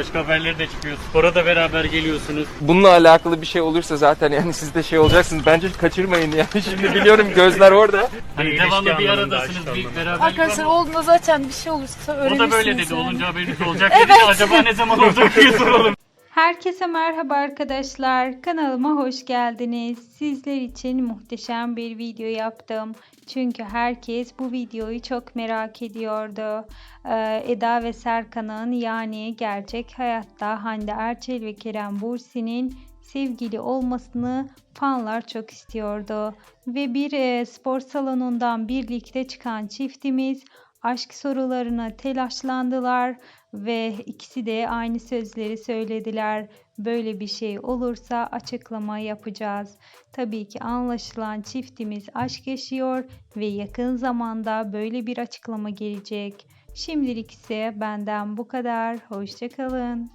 başka haberleri de çıkıyor. Spora da beraber geliyorsunuz. Bununla alakalı bir şey olursa zaten yani siz de şey olacaksınız. Bence kaçırmayın yani. Şimdi biliyorum gözler orada. Hani devamlı bir aradasınız, bir beraberlik Arkadaşlar olduğunda zaten bir şey olursa O öğrenirsiniz. da böyle dedi. yani. Olunca haberiniz olacak dedi. de Acaba ne zaman olacak diye soralım. Herkese merhaba arkadaşlar. Kanalıma hoş geldiniz. Sizler için muhteşem bir video yaptım. Çünkü herkes bu videoyu çok merak ediyordu. Ee, Eda ve Serkan'ın yani gerçek hayatta Hande Erçel ve Kerem Bursi'nin sevgili olmasını fanlar çok istiyordu. Ve bir e, spor salonundan birlikte çıkan çiftimiz aşk sorularına telaşlandılar ve ikisi de aynı sözleri söylediler. Böyle bir şey olursa açıklama yapacağız. Tabii ki anlaşılan çiftimiz aşk yaşıyor ve yakın zamanda böyle bir açıklama gelecek. Şimdilik ise benden bu kadar. Hoşçakalın.